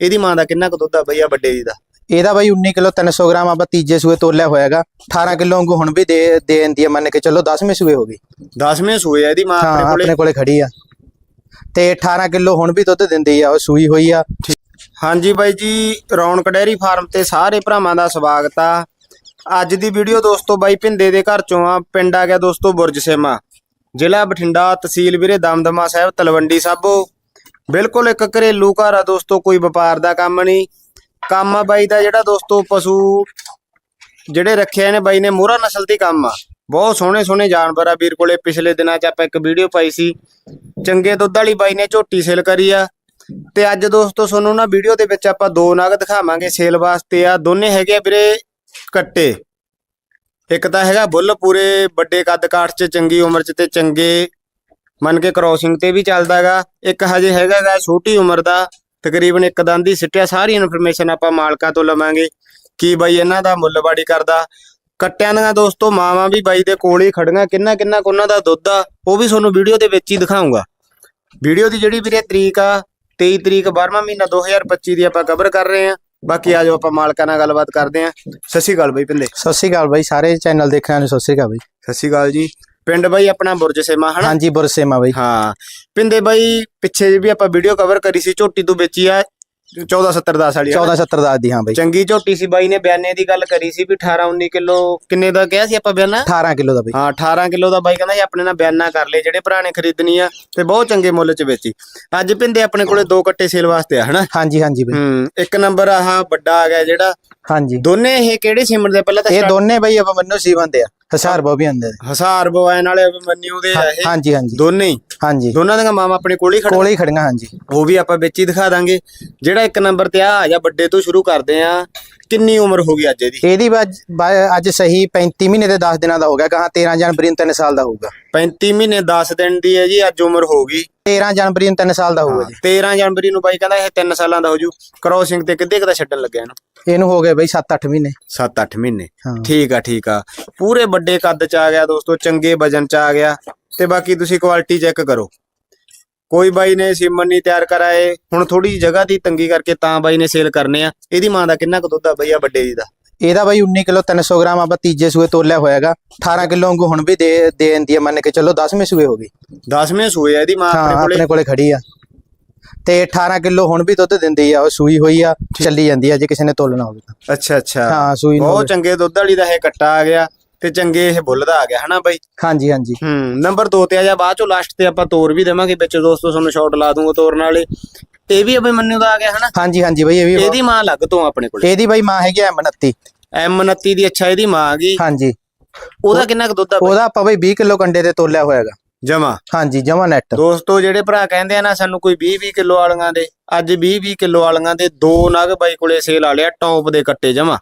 ਇਹਦੀ ਮਾਂ ਦਾ ਕਿੰਨਾ ਕੁ ਦੁੱਧ ਆ ਬਈ ਆ ਵੱਡੇ ਦੀ ਦਾ? ਇਹਦਾ ਬਾਈ 19 ਕਿਲੋ 300 ਗ੍ਰਾਮ ਆਪਾਂ ਤੀਜੇ ਸੂਏ ਤੋਲਿਆ ਹੋਇਆਗਾ। 18 ਕਿਲੋ ਵਾਂਗੂ ਹੁਣ ਵੀ ਦੇ ਦੇ ਦਿੰਦੀ ਹੈ ਮੰਨ ਕੇ ਚੱਲੋ 10ਵੇਂ ਸੂਏ ਹੋ ਗਈ। 10ਵੇਂ ਸੂਏ ਆ ਇਹਦੀ ਮਾਂ ਹਾਂ ਆਪਣੇ ਕੋਲੇ? ਆਪਣੇ ਕੋਲੇ ਖੜੀ ਆ। ਤੇ 18 ਕਿਲੋ ਹੁਣ ਵੀ ਦੁੱਧ ਦਿੰਦੀ ਆ ਉਹ ਸੂਈ ਹੋਈ ਆ। ਹਾਂਜੀ ਬਾਈ ਜੀ ਰੌਣਕ ਡੈਰੀ ਫਾਰਮ ਤੇ ਸਾਰੇ ਭਰਾਵਾਂ ਦਾ ਸਵਾਗਤ ਆ। ਅੱਜ ਦੀ ਵੀਡੀਓ ਦੋਸਤੋ ਬਾਈ ਭਿੰਦੇ ਦੇ ਘਰ ਚੋਂ ਆ ਪਿੰਡ ਆ ਗਿਆ ਦੋਸਤੋ ਬੁਰਜ ਸੇਮਾ। ਜ਼ਿਲ੍ਹਾ ਬਠਿੰਡਾ ਤਹਿਸੀਲ ਵੀਰੇ ਦਮਦਮਾ ਸਾਹਿਬ ਤਲਵੰਡੀ ਸਾਬੋ। ਬਿਲਕੁਲ ਇੱਕ ਘਰੇਲੂ ਘਰ ਆ ਦੋਸਤੋ, ਕੋਈ ਵਪਾਰ ਦਾ ਕੰਮ ਨਹੀਂ। ਕੰਮ ਆ ਬਾਈ ਦਾ ਜਿਹੜਾ ਦੋਸਤੋ, ਪਸ਼ੂ ਜਿਹੜੇ ਰੱਖੇ ਨੇ ਬਾਈ ਨੇ, ਮੋਹਰਾ ਨਸਲ ਦੀ ਕੰਮ ਆ। ਬਹੁਤ ਸੋਹਣੇ ਸੋਹਣੇ ਜਾਨਵਰ ਆ ਵੀਰ ਕੋਲੇ, ਪਿਛਲੇ ਦਿਨਾਂ 'ਚ ਆਪਾਂ ਇੱਕ ਵੀਡੀਓ ਪਾਈ ਸੀ। ਚੰਗੇ ਦੁੱਧ ਵਾਲੀ ਬਾਈ ਨੇ ਝੋਟੀ ਸੇਲ ਕਰੀ ਆ। ਤੇ ਅੱਜ ਦੋਸਤੋ, ਤੁਹਾਨੂੰ ਨਾ ਵੀਡੀਓ ਦੇ ਵਿੱਚ ਆਪਾਂ ਦੋ ਨਗ ਦਿਖਾਵਾਂਗੇ ਸੇਲ ਵਾਸਤੇ ਆ। ਦੋਨੇ ਹੈਗੇ ਆ ਵੀਰੇ ਕੱਟੇ। ਇੱਕ ਤਾਂ ਹੈਗਾ ਬੁੱਲ ਪੂਰੇ, ਵੱਡੇ ਕੱਦ ਕਾਠ 'ਚ, ਚੰਗੀ ਉਮਰ 'ਚ ਤੇ ਚੰਗੇ ਮੰਨ ਕੇ ਕ੍ਰੋਸਿੰਗ ਤੇ ਵੀ ਚੱਲਦਾਗਾ ਇੱਕ ਹਜੇ ਹੈਗਾਗਾ ਛੋਟੀ ਉਮਰ ਦਾ। ਤਕਰੀਬਨ ਇੱਕ ਦੰਦ ਦੀ ਸਿੱਟਿਆ ਸਾਰੀ ਇਨਫੋਰਮੇਸ਼ਨ ਆਪਾਂ ਮਾਲਕਾਂ ਤੋਂ ਲਵਾਂਗੇ ਕੀ ਬਾਈ ਇਹਨਾਂ ਦਾ ਮੁੱਲਵਾੜੀ ਕਰਦਾ। ਕੱਟਿਆਂ ਦੀਆਂ ਦੋਸਤੋ ਮਾਵਾਂ ਵੀ ਬਾਈ ਦੇ ਕੋਲ ਹੀ ਖੜੀਆਂ ਕਿੰਨਾ ਕਿੰਨਾ ਉਹਨਾਂ ਦਾ ਦੁੱਧ ਆ ਉਹ ਵੀ ਤੁਹਾਨੂੰ ਵੀਡੀਓ ਦੇ ਵਿੱਚ ਹੀ ਦਿਖਾਉਂਗਾ ਵੀਡੀਓ ਦੀ ਜਿਹੜੀ ਵੀਰੇ ਤਰੀਕ ਆ 23 ਤਰੀਕ 12ਵਾਂ ਮਹੀਨਾ 2025 ਦੀ ਆਪਾਂ ਕਵਰ ਕਰ ਰਹੇ ਆ ਬਾਕੀ ਆਜੋ ਆਪਾਂ ਮਾਲਕਾਂ ਨਾਲ ਗੱਲਬਾਤ ਕਰਦੇ ਆ ਸਤਿ ਸ਼੍ਰੀ ਅਕਾਲ ਬਾਈ ਪਿੰਦੇ। ਸਤਿ ਸ਼੍ਰੀ ਅਕਾਲ ਬਾਈ ਸਾਰੇ ਚੈਨਲ ਦੇਖਣ ਨੂੰ ਸਤਿ ਸ਼੍ਰੀ ਅਕਾਲ ਬਾਈ। ਸਤਿ ਸ਼੍ਰੀ ਅਕਾਲ ਜੀ। ਪਿੰਡ ਬਾਈ ਆਪਣਾ ਬੁਰਜ ਸੇਮਾ ਹਨਾ? ਹਾਂਜੀ ਬੁਰਸੇਮਾ ਬਾਈ। ਹਾਂ। ਪਿੰਦੇ ਬਾਈ ਪਿੱਛੇ ਵੀ ਆਪਾਂ ਵੀਡੀਓ ਕਵਰ ਕਰੀ ਸੀ ਝੋਟੀ ਤੋਂ ਵੇਚੀ ਆ 1470 10 ਵਾਲੀ ਹਨਾ? 1470 ਦਾ ਦੀ ਹਾਂ ਬਾਈ। ਚੰਗੀ ਝੋਟੀ ਸੀ ਬਾਈ ਨੇ ਬਿਆਨੇ ਦੀ ਗੱਲ ਕਰੀ ਸੀ ਵੀ 18 19 ਕਿਲੋ ਕਿੰਨੇ ਦਾ ਕਿਹਾ ਸੀ ਆਪਾਂ ਬਿਆਨਾ? 18 ਕਿਲੋ ਦਾ ਬਾਈ। ਹਾਂ 18 ਕਿਲੋ ਦਾ ਬਾਈ ਕਹਿੰਦਾ ਸੀ ਆਪਣੇ ਨਾਲ ਬਿਆਨਾ ਕਰ ਲਏ ਜਿਹੜੇ ਭਰਾ ਨੇ ਖਰੀਦਣੀ ਆ ਤੇ ਬਹੁਤ ਚੰਗੇ ਮੁੱਲ 'ਚ ਵੇਚੀ। ਅੱਜ ਪਿੰਦੇ ਆਪਣੇ ਕੋਲੇ ਦੋ ਕੱਟੇ ਸੇਲ ਵਾਸਤੇ ਆ ਹਨਾ? ਹਾਂਜੀ ਹਾਂਜੀ ਬਾਈ। ਹੂੰ ਇੱਕ ਨੰਬਰ ਆਹ ਵੱਡਾ ਆ ਗਿਆ ਜਿਹੜਾ ਹਾਂਜੀ। ਦੋਨੇ ਇਹ ਕਿਹੜੇ ਸਿਮਰ ਦੇ? ਪਹਿਲਾਂ ਤਾਂ ਇਹ ਦੋਨੇ ਬਾਈ ਆਪਾਂ ਮੰਨੋ ਸੀ ਬੰਦੇ ਆ। ਹਸਾਰ ਬੋ ਵੀ ਆਂਦੇ ਹਸਾਰ ਬਵਾਇਨ ਵਾਲੇ ਅਭਿਮਨਿਊ ਦੇ ਆ ਇਹ। ਹਾਂਜੀ ਹਾਂਜੀ। ਦੋਨੇ ਹੀ। ਹਾਂਜੀ। ਦੋਨਾਂ ਦੀਆਂ ਮਾਮਾ ਆਪਣੇ ਕੋਲ ਹੀ ਖੜੇ ਕੋਲੇ ਹੀ ਖੜੀਆਂ ਹਾਂਜੀ। ਉਹ ਵੀ ਆਪਾਂ ਵਿੱਚ ਹੀ ਦਿਖਾ ਦਾਂਗੇ। ਜਿਹੜਾ ਇੱਕ ਨੰਬਰ ਤੇ ਆ ਆ ਜਾ ਵੱਡੇ ਤੋਂ ਸ਼ੁਰੂ ਕਰਦੇ ਆ ਕਿੰਨੀ ਉਮਰ ਹੋ ਗਈ ਅੱਜ ਇਹਦੀ? ਇਹਦੀ ਬਾ- ਅੱਜ ਸਹੀ 35 ਮਹੀਨੇ ਤੇ 10 ਦਿਨਾਂ ਦਾ ਹੋ ਗਿਆ ਕਹਾ 13 ਜਨਵਰੀ ਨੂੰ 3 ਸਾਲ ਦਾ ਹੋਊਗਾ। 35 ਮਹੀਨੇ 10 ਦਿਨ ਦੀ ਹੈ ਜੀ ਅੱਜ ਉਮਰ ਹੋ ਗਈ। 13 ਜਨਵਰੀ ਨੂੰ 3 ਸਾਲ ਦਾ ਹੋਊਗਾ ਜੀ। 13 ਜਨਵਰੀ ਨੂੰ ਬਾਈ ਕਹਿੰਦਾ ਇਹ 3 ਸਾਲਾਂ ਦਾ ਹੋ ਜੂ। ਕ੍ਰੋਸਿੰਗ ਤੇ ਕਿੱਦੇ ਕਦਾ ਛੱਡਣ ਲੱਗਿਆ ਇਹਨੂੰ? ਇਹਨੂੰ ਹੋ ਗਏ ਬਾਈ 7-8 ਮਹੀਨੇ। 7-8 ਮਹੀਨੇ। ਹਾਂ। ਠੀਕ ਆ ਠੀਕ ਆ। ਪੂਰੇ ਵੱਡੇ ਕੱਦ ਚ ਆ ਗਿਆ ਦੋਸਤੋ ਚੰਗੇ ਵਜਨ ਚ ਆ ਗਿਆ। ਤੇ ਬਾਕੀ ਤੁਸੀਂ ਕੁਆਲਿਟੀ ਚੈੱਕ ਕਰੋ। ਕੋਈ ਬਾਈ ਨੇ ਸਿਮਨ ਨਹੀਂ ਤਿਆਰ ਕਰਾਏ ਹੁਣ ਥੋੜੀ ਜਿਹੀ ਜਗ੍ਹਾ ਦੀ ਤੰਗੀ ਕਰਕੇ ਤਾਂ ਬਾਈ ਨੇ ਸੇਲ ਕਰਨੇ ਆ। ਇਹਦੀ ਮਾਂ ਦਾ ਕਿੰਨਾ ਕੁ ਦੁੱਧ ਆ ਬਈ ਆ ਵੱਡੇ ਦੀ ਦਾ? ਇਹਦਾ ਬਾਈ 19 ਕਿਲੋ 300 ਗ੍ਰਾਮ ਆਪਾਂ ਤੀਜੇ ਸੂਏ ਤੋਲਿਆ ਹੋਇਆਗਾ 18 ਕਿਲੋ ਵਾਂਗੂ ਹੁਣ ਵੀ ਦੇ ਦੇ ਦਿੰਦੀ ਹੈ ਮੰਨ ਕੇ ਚੱਲੋ 10ਵੇਂ ਸੂਏ ਹੋ ਗਈ। 10ਵੇਂ ਸੂਏ ਆ ਇਹਦੀ ਮਾਂ ਆਪਣੇ ਕੋਲੇ? ਖੜੀ ਆ। ਤੇ 18 ਕਿਲੋ ਹੁਣ ਵੀ ਦੁੱਧ ਦਿੰਦੀ ਆ ਉਹ ਸੂਈ ਹੋਈ ਆ ਚੱਲੀ ਜਾਂਦੀ ਆ ਜੇ ਕਿਸੇ ਨੇ ਤੋਲਣਾ ਹੋਵੇ ਤਾਂ। ਅੱਛਾ ਅੱਛਾ। ਹਾਂ ਸੂਈ ਬਹੁਤ ਚੰਗੇ ਦੁੱਧ ਵਾਲੀ ਦਾ ਇਹ ਕੱਟਾ ਆ ਗਿਆ। ਤੇ ਚੰਗੇ ਇਹ ਬੁੱਲ ਦਾ ਆ ਗਿਆ ਹਨਾ ਬਾਈ? ਹਾਂਜੀ ਹਾਂਜੀ। ਹੂੰ ਨੰਬਰ 2 ਤੇ ਆ ਜਾ ਬਾਅਦ ਚੋਂ ਲਾਸਟ ਤੇ ਆਪਾਂ ਤੋਰ ਵੀ ਦੇਵਾਂਗੇ ਵਿੱਚ ਦੋਸਤੋ ਤੁਹਾਨੂੰ ਸ਼ਾਟ ਲਾ ਦੂੰਗਾ ਤੋਰਨ ਵਾਲੇ। ਇਹ ਵੀ ਅਬੇ ਮੰਨੂ ਦਾ ਆ ਗਿਆ ਹਨਾ? ਹਾਂਜੀ ਹਾਂਜੀ ਬਾਈ ਇਹ ਵੀ ਇਹਦੀ ਮਾਂ ਲੱਗ ਤੋਂ ਆਪਣੇ ਕੋਲੇ। ਇਹਦੀ ਬਾਈ ਮਾਂ ਹੈਗੀ ਆ 29 M29 ਦੀ ਅੱਛਾ ਇਹਦੀ ਮਾਂ ਆ ਗਈ। ਹਾਂਜੀ। ਉਹਦਾ ਕਿੰਨਾ ਕੁ ਦੁੱਧ ਆ ਉਹਦਾ ਆਪਾਂ ਬਾਈ 20 ਕਿਲੋ ਕੰਡੇ ਤੇ ਤੋਲਿਆ ਹੋਇਆਗਾ ਜਮਾ। ਹਾਂਜੀ ਜਮਾ ਨੈਟ ਦੋਸਤੋ ਜਿਹੜੇ ਭਰਾ ਕਹਿੰਦੇ ਆ ਨਾ ਸਾਨੂੰ ਕੋਈ 20 20 ਕਿਲੋ ਵਾਲੀਆਂ ਦੇ ਅੱਜ 20 20 ਕਿਲੋ ਵਾਲੀਆਂ ਦੇ ਦੋ ਨਗ ਬਾਈ ਕੋਲੇ ਸੇਲ ਆ ਲਿਆ ਟੌਪ ਦੇ ਕੱਟੇ ਜਮਾ।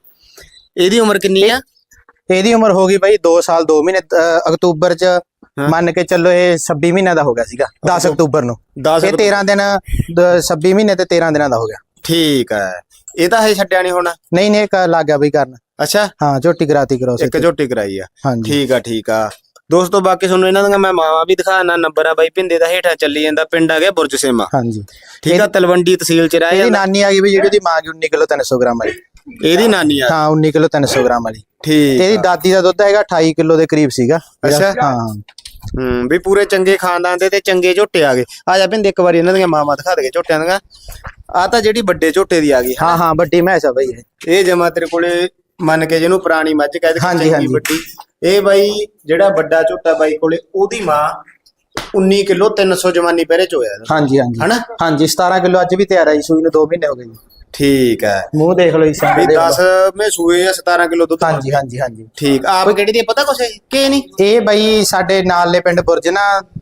ਇਹਦੀ ਉਮਰ ਕਿੰਨੀ ਆ? ਇਹਦੀ ਉਮਰ ਹੋ ਗਈ ਬਾਈ 2 ਸਾਲ 2 ਮਹੀਨੇ ਅਕਤੂਬਰ ਚ। ਮੰਨ ਕੇ ਚੱਲੋ ਇਹ 26 ਮਹੀਨਿਆਂ ਦਾ ਹੋ ਗਿਆ ਸੀਗਾ 10 ਅਕਤੂਬਰ। ਨੂੰ। 10 ਇਹ 13 ਦਿਨ ਦ- 26 ਮਹੀਨੇ ਤੇ 13 ਦਿਨਾਂ ਦਾ ਹੋ ਗਿਆ। ਠੀਕ ਹੈ। ਇਹ ਤਾਂ ਹੈ ਛੱਡਿਆ ਨਹੀਂ ਹੋਣਾ? ਨਹੀਂ ਨਹੀਂ ਇੱਕ ਲੱਗ ਗਿਆ ਬਈ ਕਰਨ। ਅੱਛਾ। ਹਾਂ ਝੋਟੀ ਕਰਾਤੀ ਕਰੋ ਇੱਕ ਝੋਟੀ ਕਰਾਈ ਆ। ਠੀਕ ਆ ਠੀਕ ਆ। ਦੋਸਤੋ ਬਾਕੀ ਤੁਹਾਨੂੰ ਇਹਨਾਂ ਦੀਆਂ ਮੈਂ ਮਾਵਾ ਵੀ ਦਿਖਾਣਾ ਨੰਬਰ ਆ ਬਾਈ ਪਿੰਦੇ ਦਾ ਹੇਠਾਂ ਚੱਲੀ ਜਾਂਦਾ ਪਿੰਡ ਆ ਗਿਆ ਬੁਰਜ ਸੇਮਾ। ਹਾਂਜੀ। ਠੀਕ ਆ ਤਲਵੰਡੀ ਤਹਿਸੀਲ ਚ ਰਹਿ ਜਾਂਦਾ। ਨਾਨੀ ਆ ਗਈ ਬਈ ਜਿਹੜੀ ਉਹਦੀ ਮਾਂ ਗਈ 19 ਕਿਲੋ 300 ਗ੍ਰਾਮ ਵਾਲੀ ਇਹਦੀ ਨਾਨੀ ਆ। ਹਾਂ 19 ਕਿਲੋ 300 ਗ੍ਰਾਮ ਵਾਲੀ। ਠੀਕ ਤੇ ਇਹਦੀ। ਦਾਦੀ ਦਾ ਦੁੱਧ ਹੈਗਾ 28 ਕਿਲੋ ਦੇ ਕਰੀਬ ਸੀਗਾ। ਅੱਛਾ। ਹਾਂ। ਹੂੰ ਵੀ ਪੂਰੇ ਚੰਗੇ ਖਾਨਦਾਨ ਦੇ ਤੇ ਚੰਗੇ ਝੋਟੇ ਆ ਗਏ। ਆ ਜਾ ਪਿੰਦੇ ਇੱਕ ਵਾਰੀ ਇਹਨਾਂ ਦੀਆਂ ਮਾਵਾ ਦਿਖਾ ਦੇ ਝੋਟਿਆਂ ਦੀਆਂ। ਆ ਤਾਂ ਜਿਹੜੀ ਵੱਡੇ ਝੋਟੇ ਦੀ ਆ ਗਈ ਹਾਂ ਹਾਂ ਵੱਡੀ ਮੈਸ ਆ ਬਈ ਇਹ। ਜਮਾ ਤੇਰੇ ਕੋਲੇ ਮੰਨ ਕੇ ਜਿਹਨੂੰ ਪੁਰਾਣੀ ਮੱਝ ਕਹਿੰਦੇ ਹਾਂਜੀ, ਹਾਂਜੀ। ਵੱਡੀ। ਇਹ ਬਾਈ ਜਿਹੜਾ ਵੱਡਾ ਝੋਟਾ ਬਾਈ ਕੋਲੇ ਉਹਦੀ ਮਾਂ 19 ਕਿਲੋ 300 ਜਵਾਨੀ ਪਹਿਰੇ ਚ ਹੋਇਆ। ਹਾਂਜੀ ਹਾਂਜੀ। ਹਨਾ? ਹਾਂਜੀ 17 ਕਿਲੋ ਅੱਜ ਵੀ ਤਿਆਰ ਆਈ ਸੂਈ ਨੂੰ 2 ਮਹੀਨੇ ਹੋ ਗਏ ਜੀ। ਠੀਕ ਹੈ। ਮੂੰਹ ਦੇਖ ਲਓ ਇਸ ਵੀ 10 ਮੇ ਸੂਏ ਆ 17 ਕਿਲੋ ਦੁੱਧ ਹਾਂਜੀ ਹਾਂਜੀ ਹਾਂਜੀ। ਠੀਕ। ਆਪ ਕਿਹੜੀ ਦੀ ਆ, ਪਤਾ ਕੁਛ ਕਿ ਨਹੀਂ? ਇਹ ਬਈ ਸਾਡੇ ਨਾਲਲੇ ਪਿੰਡ ਬੁਰਜ ਨਾ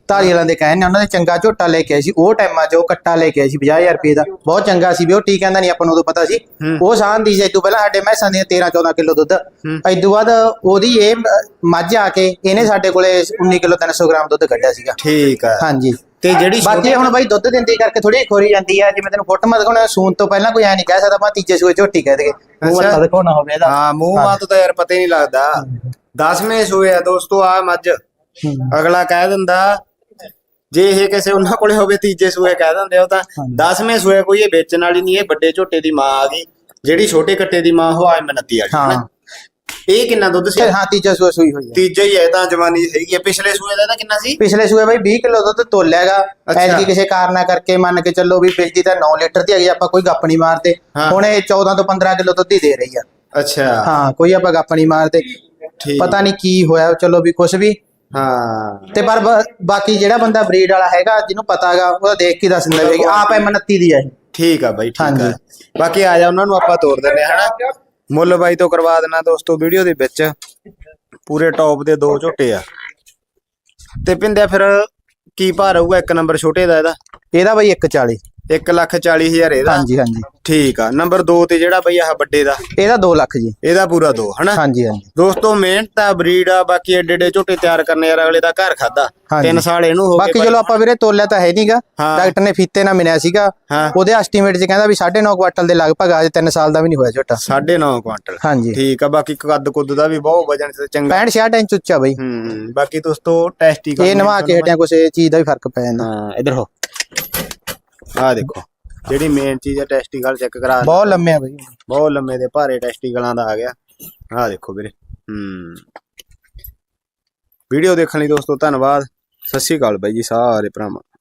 ਧਾਰੀਵਾਲਾਂ ਦੇ ਕਹਿਣ ਨੇ ਉਹਨਾਂ ਦੇ ਚੰਗਾ ਝੋਟਾ ਲੈ ਕੇ ਆਏ ਸੀ ਉਹ ਟਾਈਮਾਂ 'ਚ ਉਹ ਕੱਟਾ ਲੈ ਕੇ ਆਏ ਸੀ 50000 ਰੁਪਏ ਦਾ। ਬਹੁਤ ਚੰਗਾ ਸੀ ਵੀ ਉਹ ਟੀ ਕਹਿੰਦਾ ਨਹੀਂ ਆਪਾਂ ਨੂੰ ਉਦੋਂ ਪਤਾ ਸੀ। ਹੂੰ। ਉਹ ਸਾਂ ਦੀ ਜੇ ਤੋਂ ਪਹਿਲਾਂ ਸਾਡੇ ਮੈਸਾਂ ਦੀਆਂ 13 14 ਕਿਲੋ ਦੁੱਧ। ਹੂੰ। ਬਾਅਦ ਉਹਦੀ ਇਹ ਮੱਝ ਆ ਕੇ ਇਹਨੇ ਸਾਡੇ ਕੋਲੇ 19 ਕਿਲੋ 300 ਗ੍ਰਾਮ ਦੁੱਧ ਕੱਢਿਆ ਸੀਗਾ। ਠੀਕ ਹੈ। ਹਾਂਜੀ। ਤੇ ਜਿਹੜੀ ਬਾਕੀ ਇਹ ਹੁਣ ਬਾਈ ਦੁੱਧ ਦਿੰਦੀ ਕਰਕੇ ਥੋੜੀ ਖੋਰੀ ਜਾਂਦੀ ਆ ਜਿਵੇਂ ਤੈਨੂੰ ਫੁੱਟ ਮਤ ਦਿਖਾਉਣਾ ਸੂਨ ਤੋਂ ਪਹਿਲਾਂ ਕੋਈ ਐ ਨਹੀਂ ਕਹਿ ਸਕਦਾ ਆਪਾਂ ਤੀਜੇ ਸੂਏ ਝੋਟੀ ਕਹਿ ਦੇਗੇ ਮੂੰਹ। ਮੱਥਾ ਦਿਖਾਉਣਾ ਹੋਵੇ ਇਹਦਾ। ਹਾਂ ਮੂੰਹ ਮਾਂ ਤੋਂ ਯਾਰ ਪਤਾ ਹੀ ਨਹੀਂ ਲੱਗਦਾ। 10ਵੇਂ ਸੂਏ ਆ ਦੋਸਤੋ ਆ ਮੱਝ। ਹੂੰ। ਅਗਲਾ ਕਹਿ ਦਿੰਦਾ ਜੇ ਇਹ ਕਿਸੇ ਉਹਨਾਂ ਕੋਲੇ ਹੋਵੇ ਤੀਜੇ ਸੂਏ ਕਹਿ ਦਿੰਦੇ ਆ ਉਹ ਤਾਂ 10ਵੇਂ ਸੂਏ ਕੋਈ ਇਹ ਵੇਚਣ ਵਾਲੀ ਨਹੀਂ ਇਹ ਵੱਡੇ ਝੋਟੇ ਦੀ ਮਾਂ ਆ ਗਈ। ਜਿਹੜੀ ਛੋਟੇ ਕੱਟੇ ਦੀ ਮਾਂ ਉਹ ਆਏ ਮਨੱਤੀ ਵਾਲੀ ਹਾਂ ਹਨਾ ਇਹ ਕਿੰਨਾ ਦੁੱਧ ਸੀ? ਤੇ ਹਾਂ ਤੀਜਾ ਸੂਆ ਸੂਈ ਹੋਈ ਹੈ। ਤੀਜਾ ਹੀ ਹੈ ਤਾਂ ਜਵਾਨੀ ਹੈਗੀ ਹੈ। ਪਿਛਲੇ ਸੂਏ ਦਾ ਇਹਦਾ ਕਿੰਨਾ ਸੀ? ਪਿਛਲੇ ਸੂਏ ਬਾਈ 20 ਕਿਲੋ ਦੁੱਧ ਤੋਲਿਆਗਾ। ਐਤਕੀ ਕਿਸੇ ਕਾਰਨਾ ਕਰਕੇ ਮੰਨ ਕੇ ਚੱਲੋ ਵੀ ਵੇਚਦੀ ਤਾਂ 9 ਲੀਟਰ ਦੀ ਹੈਗੀ ਆਪਾਂ ਕੋਈ ਗੱਪ ਨਹੀਂ ਮਾਰਦੇ। ਹਾਂ। ਹੁਣ ਇਹ 14 ਤੋਂ 15 ਕਿਲੋ ਦੁੱਧ ਹੀ ਦੇ ਰਹੀ ਆ। ਅੱਛਾ। ਹਾਂ ਕੋਈ ਆਪਾਂ ਗੱਪ ਨਹੀਂ ਮਾਰਦੇ। ਠੀਕ। ਪਤਾ ਨਹੀਂ ਕੀ ਹੋਇਆ ਚਲੋ ਵੀ ਕੁਛ ਵੀ। ਹਾਂ। ਤੇ ਪਰ ਬਾਕੀ ਜਿਹੜਾ ਬੰਦਾ ਬਰੀਡ ਵਾਲਾ ਹੈਗਾ ਜਿਹਨੂੰ ਪਤਾਗਾ ਉਹਦਾ ਦੇਖ ਕੇ ਦੱਸ ਦਿੰਦਾ ਵੀ ਆਪ ਐ 29 ਦੀ ਇਹ। ਠੀਕ ਆ ਬਾਈ ਠੀਕ। ਆ। ਬਾਕੀ ਆ ਜਾ ਉਹਨਾਂ ਨੂੰ ਆਪਾਂ ਤੋੜ ਆ, ਹਨਾ? ਮੁੱਲ ਬਾਈ ਤੋਂ ਕਰਵਾ ਦੇਣਾ ਦੋਸਤੋ ਵੀਡੀਓ ਦੇ ਵਿੱਚ। ਪੂਰੇ ਟੌਪ ਦੇ ਦੋ ਝੋਟੇ ਆ। ਤੇ ਪਿੰਦਿਆ ਫਿਰ ਕੀ ਭਾਅ ਰਹੂਗਾ ਇੱਕ ਨੰਬਰ ਛੋਟੇ ਦਾ ਇਹਦਾ? ਇਹਦਾ ਬਾਈ 140 1 ਲੱਖ 40 ਹਜ਼ਾਰ ਇਹਦਾ? ਹਾਂਜੀ ਹਾਂਜੀ। ਠੀਕ ਆ। ਨੰਬਰ 2 ਤੇ ਜਿਹੜਾ ਬਈ ਆਹ ਵੱਡੇ ਦਾ? ਇਹਦਾ 2 ਲੱਖ ਜੀ। ਇਹਦਾ ਪੂਰਾ 2 ਹਨਾ? ਹਾਂਜੀ ਹਾਂਜੀ। ਦੋਸਤੋ ਮਿਹਨਤ ਆ ਬਰੀਡ ਆ ਬਾਕੀ ਏਡੇ ਏਡੇ ਝੋਟੇ ਤਿਆਰ ਕਰਨੇ ਯਾਰ ਅਗਲੇ ਦਾ ਘਰ ਖਾਦਾ ਹਾਂਜੀ। 3 ਸਾਲ ਇਹਨੂੰ ਹੋ ਬਾਕੀ ਗਏ ਚਲੋ ਆਪਾਂ ਵੀਰੇ ਤੋਲਿਆ ਤਾਂ ਹੈ ਨਹੀਂਗਾ। ਡਾਕਟਰ ਨੇ ਫੀਤੇ ਨਾਲ ਮਿਲਿਆ ਸੀਗਾ। ਉਹਦੇ ਐਸਟੀਮੇਟ 'ਚ ਕਹਿੰਦਾ ਵੀ 9.5 ਕੁਆਟਲ ਦੇ ਲਗਭਗ ਆ 3 ਸਾਲ ਦਾ ਵੀ ਨਹੀਂ ਹੋਇਆ ਝੋਟਾ। 9.5 ਕੁਆਂਟਲ। ਹਾਂਜੀ। ਠੀਕ ਆ ਬਾਕੀ ਕੱਦ ਕੁੱਦ ਦਾ ਵੀ ਬਹੁਤ ਵਜਨ ਤੇ ਚੰਗਾ। 65 66 ਇੰਚ ਉੱਚਾ ਬਾਈ। ਹੂੰ ਬਾਕੀ ਦੋਸਤੋ ਟੈਸਟੀ ਇਹ ਨਵਾ ਕੇ ਹਟਿਆ ਕੁਛ ਇਹ ਚੀਜ਼ ਦਾ ਵੀ ਫ਼ਰਕ ਪੈ ਜਾਂਦਾ। ਹਾਂ ਇਧਰ ਹੋ। ਆ ਦੇਖੋ ਜਿਹੜੀ ਮੇਨ ਚੀਜ਼ ਹੈ ਟੈਸਟੀਕਲ ਚੈੱਕ ਕਰਾ। ਬਹੁਤ ਲੰਮੇ ਆ ਬਾਈ। ਬਹੁਤ ਲੰਮੇ ਦੇ ਭਾਰੇ ਟੈਸਟੀਕਲਾਂ ਦਾ ਆ ਗਿਆ। ਆ ਦੇਖੋ ਵੀਰੇ ਹੂੰ। ਵੀਡੀਓ ਦੇਖਣ ਲਈ ਦੋਸਤੋ ਧੰਨਵਾਦ। ਸਤਿ ਸ਼੍ਰੀ ਅਕਾਲ ਬਾਈ ਜੀ ਸਾਰੇ ਭਰਾਵਾਂ।